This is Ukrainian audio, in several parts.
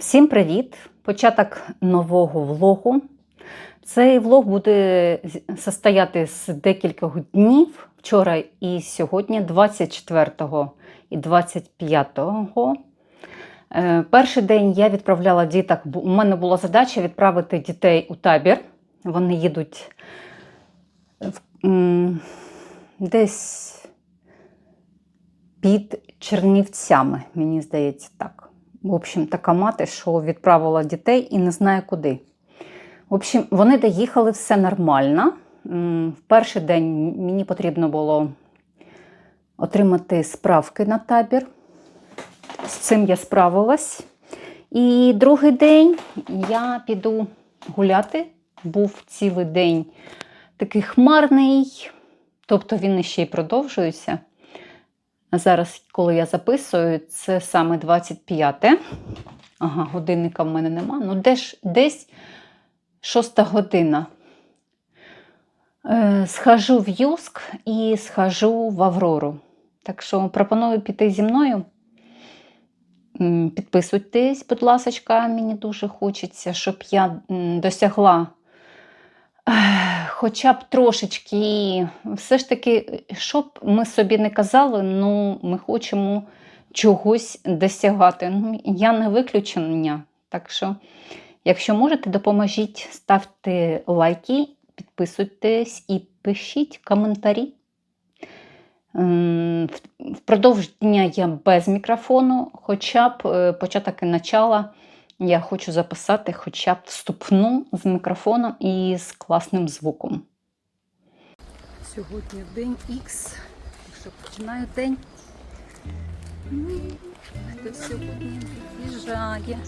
Всім привіт! Початок нового влогу. Цей влог буде состояти з декількох днів вчора і сьогодні, 24 і 25. Е, Перший день я відправляла діток. У мене була задача відправити дітей у табір. Вони їдуть десь під Чернівцями, мені здається, так. В общем, така мати, що відправила дітей і не знає куди. В общем, вони доїхали все нормально. В перший день мені потрібно було отримати справки на табір. З цим я справилась. І другий день я піду гуляти. Був цілий день такий хмарний, тобто він ще й продовжується. Зараз, коли я записую, це саме 25. Ага, годинника в мене нема. Ну, десь, десь 6 година. Е, схожу в Юск і схожу в Аврору. Так що пропоную піти зі мною. Підписуйтесь, будь ласка, мені дуже хочеться, щоб я досягла хоча б трошечки, все ж таки, щоб ми собі не казали, ну ми хочемо чогось досягати. Ну, я не виключення. Так що, якщо можете, допоможіть, ставте лайки, підписуйтесь і пишіть коментарі. Впродовж дня я без мікрофону, хоча б е, початок і начала я хочу записати хоча б вступну з мікрофоном і з класним звуком. Сьогодні день Х, що починаю день. Хто сьогодні від'їжджає.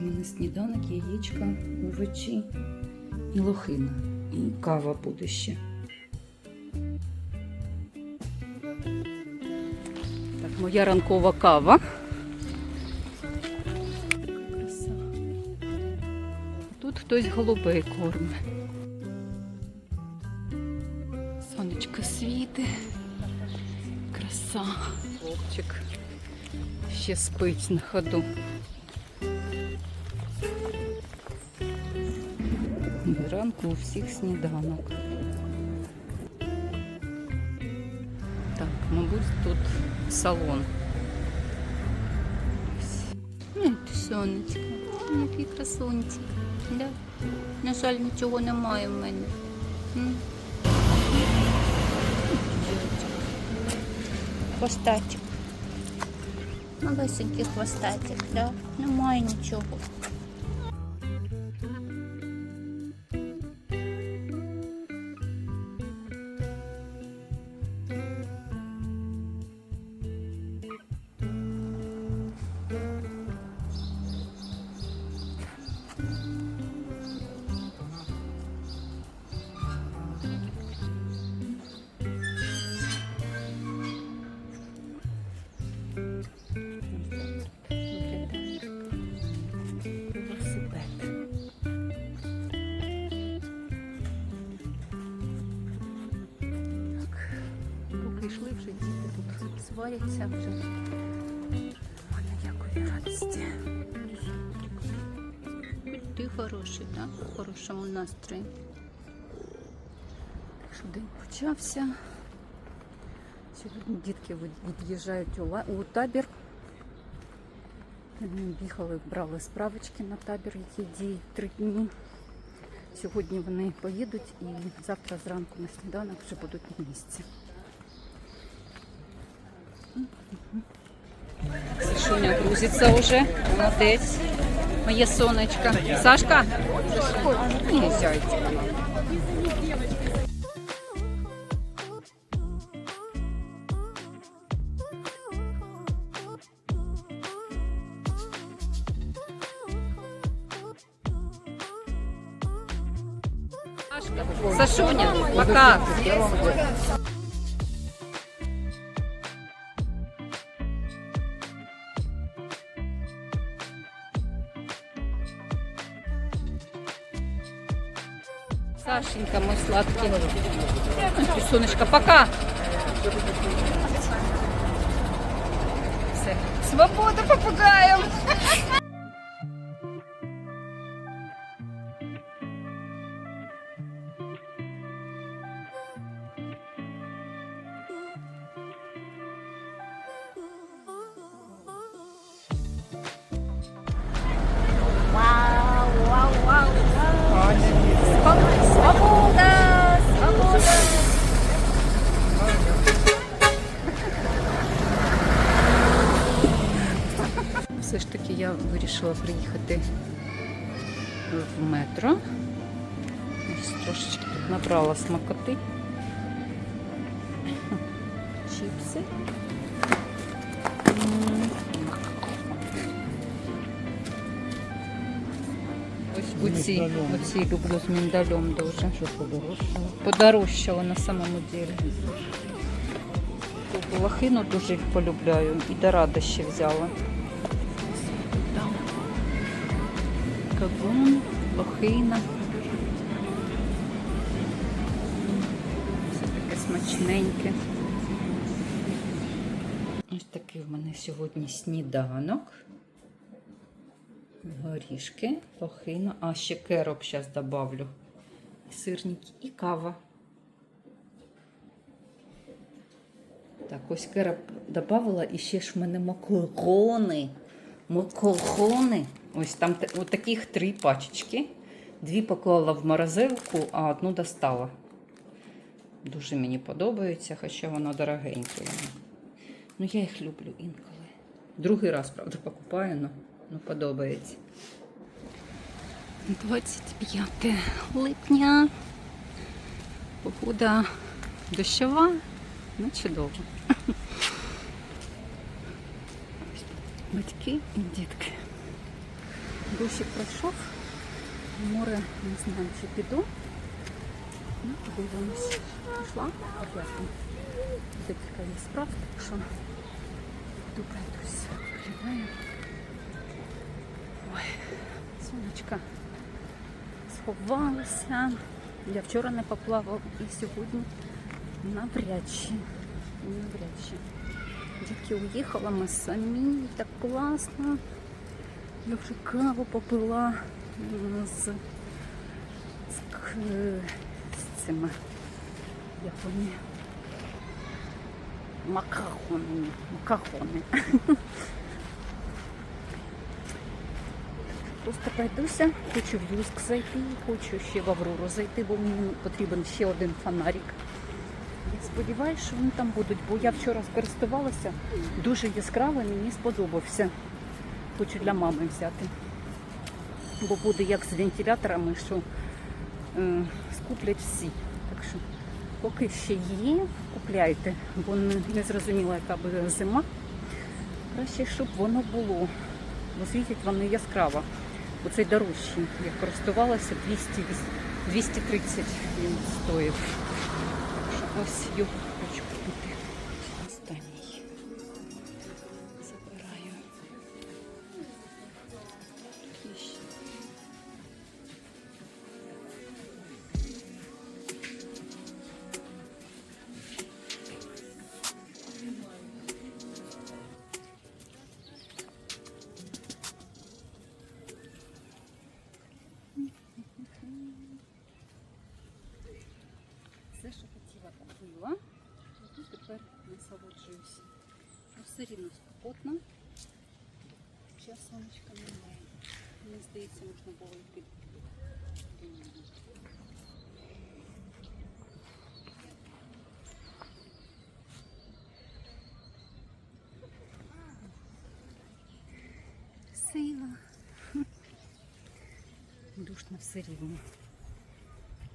У мене сніданок, яєчка, овочі і лохина. І кава буде ще. Моя ранкова кава. Тут хтось голубей кормить. Сонечко світи. Краса. Хлопчик ще спить на ходу. Ранку у всіх сніданок. Мабуть, тут салон. Ну, сонечко, який красунчик. Да? На жаль, нічого немає в мене. М? Хвостатик. Малесенький хвостатик, да? Немає нічого. Поки вже діти тут сваряться вже. Мене якої радості. Ти хороший, так? В хорошому настрої. Що день почався. Сьогодні дітки від'їжджають у, табір. Вони Їхали, брали справочки на табір, який діє три дні. Сьогодні вони поїдуть і завтра зранку на сніданок вже будуть на місці. Сашуня грузиться вже, молодець. Моє сонечко. Сашка? Ні, зайчик. Сашуня, пока. Сонечка, пока. Все. Свобода попугаєм. Все ж таки я вирішила приїхати в метро. Ось трошечки тут набрала смакоти. Чіпси. Ось оці, оці люблю з міндалем дуже. Що подорожчало? Подорожчало на самому ділі. Тут Лохину дуже їх полюбляю. І дорада ще взяла. Кавун, лохина. Все таке смачненьке. Ось такий в мене сьогодні сніданок. Горішки, лохина, а ще кероп зараз добавлю. Сирники і кава. Так, ось кероп додавала і ще ж в мене макарони. Макарони. Ось там та- от таких три пачечки. Дві поклала в морозилку, а одну достала. Дуже мені подобається, хоча воно дорогеньке. Ну, я їх люблю інколи. Другий раз, правда, покупаю, але ну, подобається. 25 липня. Погода дощова, ну чудово. Батьки і дітки. Дощик пройшов. Море не знаю, чи піду. Ну, подивимось. Пішла. Дякую. Декілька є справ, так що йду пройдусь. Виглядаю. Ой, сонечка сховалася. Я вчора не поплавав і сьогодні навряд чи. Навряд чи. Дітки уїхала, ми самі, так класно. Я каву попила з, з, з цими, як вони, макахонами. Макахони. Просто пройдуся, хочу в Юск зайти, хочу ще в Аврору зайти, бо мені потрібен ще один фонарик. Я сподіваюся, що вони там будуть, бо я вчора скористувалася, дуже яскравий, мені сподобався. Хочу для мами взяти. Бо буде як з вентиляторами, що е, скуплять всі. Так що поки ще є, купляйте, бо не, не зрозуміла, яка буде зима. Краще, щоб воно було. Бо світять вони яскраво. Оцей дорожчий. Я користувалася 200, 230 він стоїв. Ось його Сила. Душно все рівно.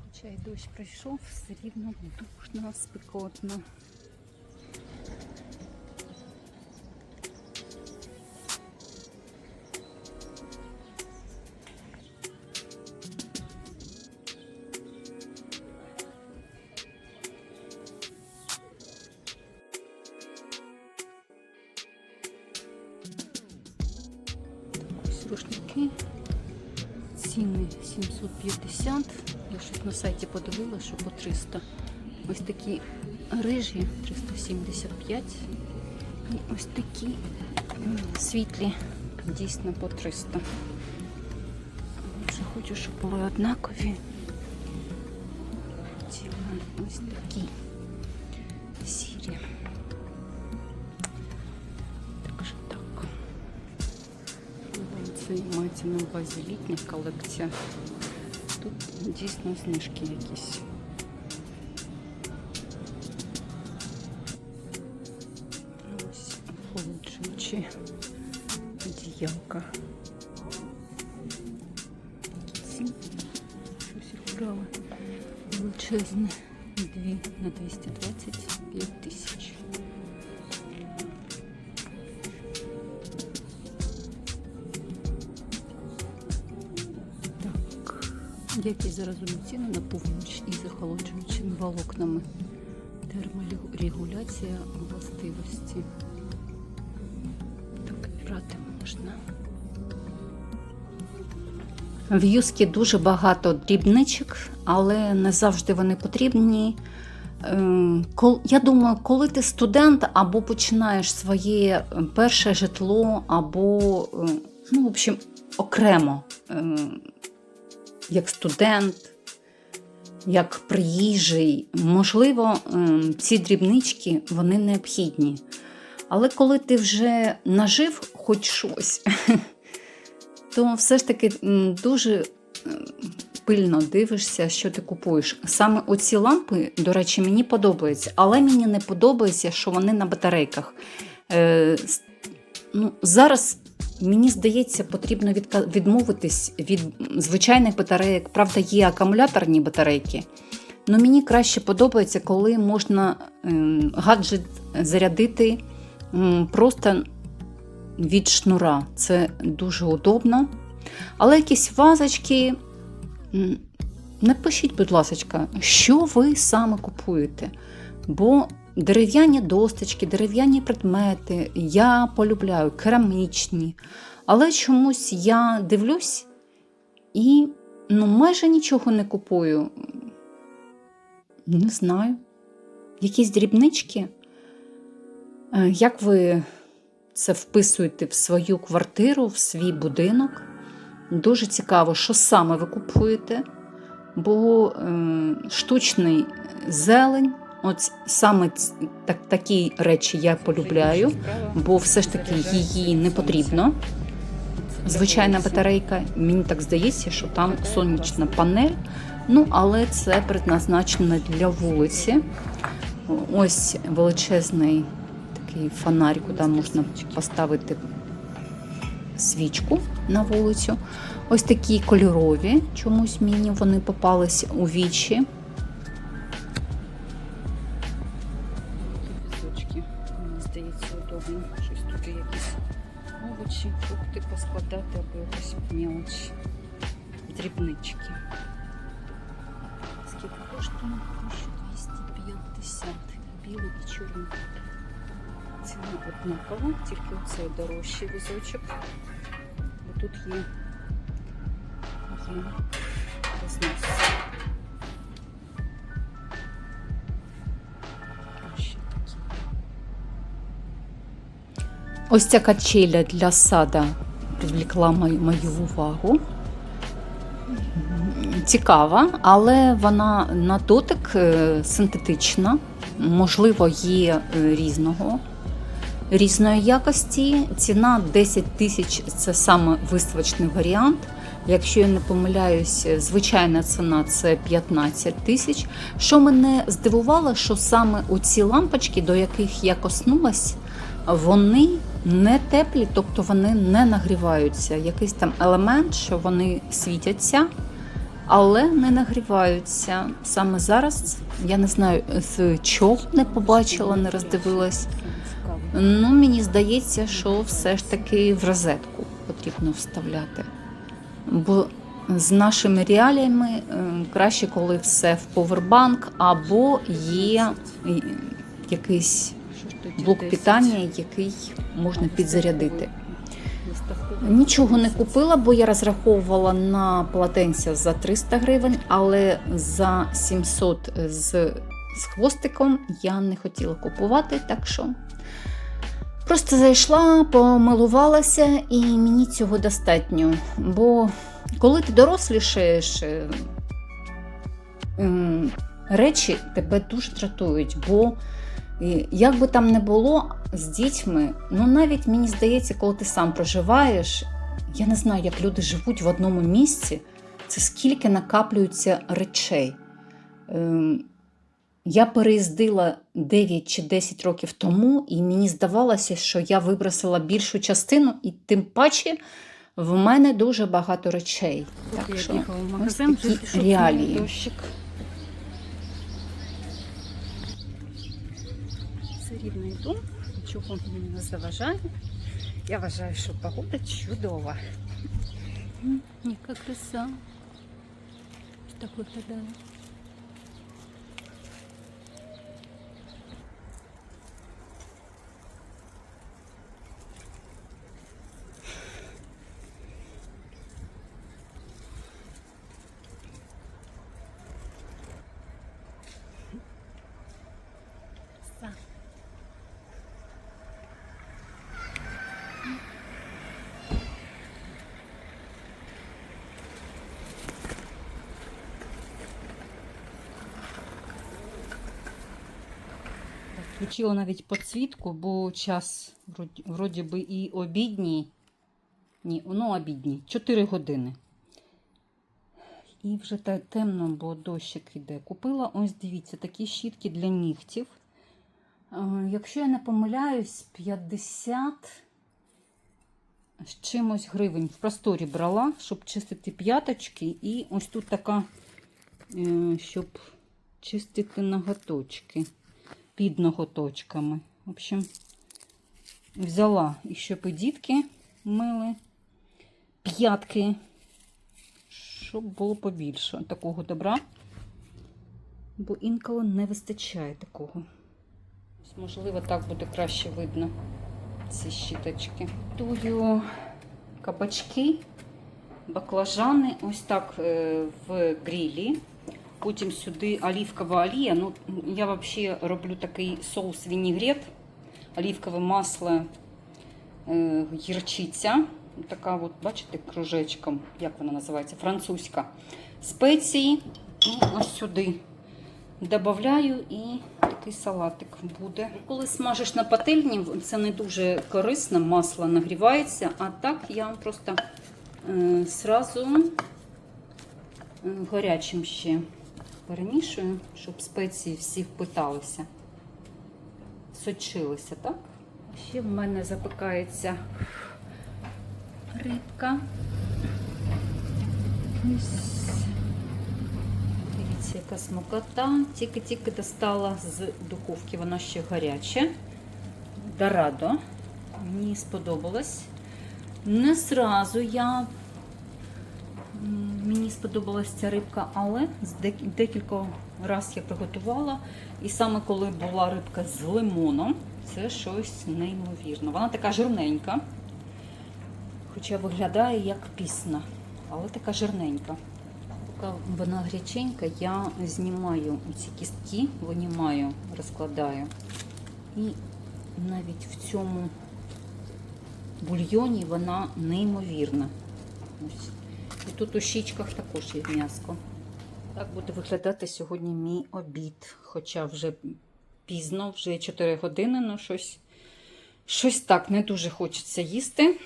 Хоча й дощ пройшов, все рівно душно, спекотно. На сайті подивила, що по 300. ось такі рижі 375. І ось такі світлі, дійсно по 300. Вже хочу, щоб були однакові. Ось такі сірі. Це мається на увазі літня колекція. Тут дійсно знижки якісь. Ось охолоджуючі одіялка. Ці щось їх брали. Величезне. Дві на 225 тисяч. Які зараз у ціни на повніч із охолоджуючими волокнами. Терморегуляція властивості. Так, брати можна. В юскі дуже багато дрібничок, але не завжди вони потрібні. Е, Я думаю, коли ти студент або починаєш своє е, перше житло, або, е, ну, в общем, окремо, як студент, як приїжджий, можливо, е, ці дрібнички вони необхідні. Але коли ти вже нажив хоч щось, то все ж таки дуже е, пильно дивишся, що ти купуєш. Саме оці лампи, до речі, мені подобаються, але мені не подобається, що вони на батарейках. Е, ну, зараз. Мені здається, потрібно відмовитись від звичайних батарейок. Правда, є акумуляторні батарейки. але мені краще подобається, коли можна ем, гаджет зарядити просто від шнура. Це дуже удобно. Але якісь вазочки. Напишіть, будь ласка, що ви саме купуєте? Бо дерев'яні досточки, дерев'яні предмети я полюбляю, керамічні. Але чомусь я дивлюсь і ну, майже нічого не купую. Не знаю. Якісь дрібнички. Е, Як ви це вписуєте в свою квартиру, в свій будинок? Дуже цікаво, що саме ви купуєте. Бо е, штучний зелень, от саме так, такі речі я полюбляю, бо все ж таки її не потрібно. Звичайна батарейка, мені так здається, що там сонячна панель. Ну, але це предназначено для вулиці. Ось величезний такий фонарь, куди можна поставити свічку на вулицю. Ось такі кольорові, чомусь мені вони попалися у вічі. Ось ця качеля для сада привлекла мою, увагу. Цікава, але вона на дотик е, синтетична, можливо, є е, різного. Різної якості ціна 10 тисяч це саме виставочний варіант. Якщо я не помиляюсь, звичайна ціна це 15 тисяч. Що мене здивувало, що саме оці лампочки, до яких я коснулась, вони не теплі, тобто вони не нагріваються. Якийсь там елемент, що вони світяться, але не нагріваються. Саме зараз я не знаю, з чого не побачила, не роздивилась. Ну, мені здається, що все ж таки в розетку потрібно вставляти. Бо з нашими реаліями е, краще, коли все в повербанк, або є якийсь блок питання, який можна підзарядити. Нічого не купила, бо я розраховувала на полотенця за 300 гривень, але за 700 з з хвостиком я не хотіла купувати, так що просто зайшла, помилувалася, і мені цього достатньо. Бо коли ти дорослішаєш, е, речі тебе дуже дратують. Бо е, як би там не було з дітьми, ну навіть мені здається, коли ти сам проживаєш, я не знаю, як люди живуть в одному місці, це скільки накаплюється речей. Ем, Я переїздила 9 чи 10 років тому, і мені здавалося, що я вибросила більшу частину, і тим паче в мене дуже багато речей. Так Так я що в ось такі реалії. дощик. Все рівно йду, нічого мені не заважає. Я вважаю, що погода чудова. М, Яка краса. Ось так виглядає. Включила навіть підсвітку, бо час вроді, би і обідній. Ні, ну обідній. 4 години. І вже темно, бо дощик іде. Купила, ось дивіться, такі щітки для нігтів. Е, Якщо я не помиляюсь, 50 з чимось гривень в просторі брала, щоб чистити п'яточки. І ось тут така, е, щоб чистити ноготочки під ноготочками. В общем, взяла і щоб і дітки мили п'ятки, щоб було побільше такого добра. Бо інколи не вистачає такого. Можливо, так буде краще видно ці щіточки. Тую кабачки, баклажани, ось так е, в грілі. Потім сюди олівкова олія. Ну, я взагалі роблю такий соус вінігрет, олівкове масло, е, гірчиця. Така от, бачите, кружечком, як вона називається, французька. Спеції. І ось сюди додаю і такий салатик буде. Коли смажиш на пательні, це не дуже корисно, масло нагрівається, а так я вам просто е, сразу е, гарячим ще перемішую, щоб спеції всі впиталися, сочилися, так? Ще в мене запікається рибка. Ось. Дивіться, яка смакота. Тільки-тільки достала з духовки, вона ще гаряча. Дорадо. Мені сподобалось. Не зразу я Мені сподобалася ця рибка, але декілька разів я приготувала. І саме коли була рибка з лимоном, це щось неймовірне. Вона така жирненька, хоча виглядає як пісна, але така жирненька. Поки вона гаряченька, я знімаю ці кістки, винімаю, розкладаю. І навіть в цьому бульйоні вона неймовірна. Ось. І тут у щічках також є м'яско. Так буде виглядати сьогодні мій обід. Хоча вже пізно, вже 4 години, ну щось, щось так не дуже хочеться їсти.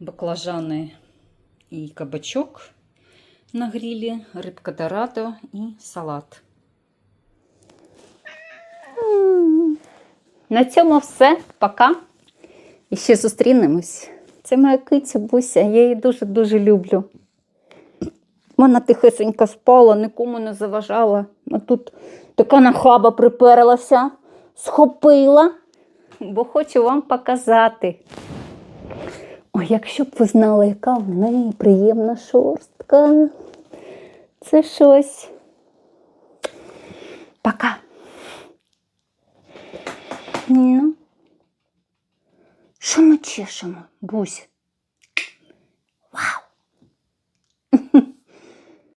Баклажани і кабачок на грілі, рибка дорадо і салат. На цьому все. Пока. І ще зустрінемось. Це моя киця Буся, я її дуже-дуже люблю. Вона тихесенько спала, нікому не заважала. А тут така нахаба приперлася, схопила, бо хочу вам показати. Ой, якщо б ви знали, яка в неї приємна шорстка. Це щось. Пока. Ну. Що ми чешемо, Бусь?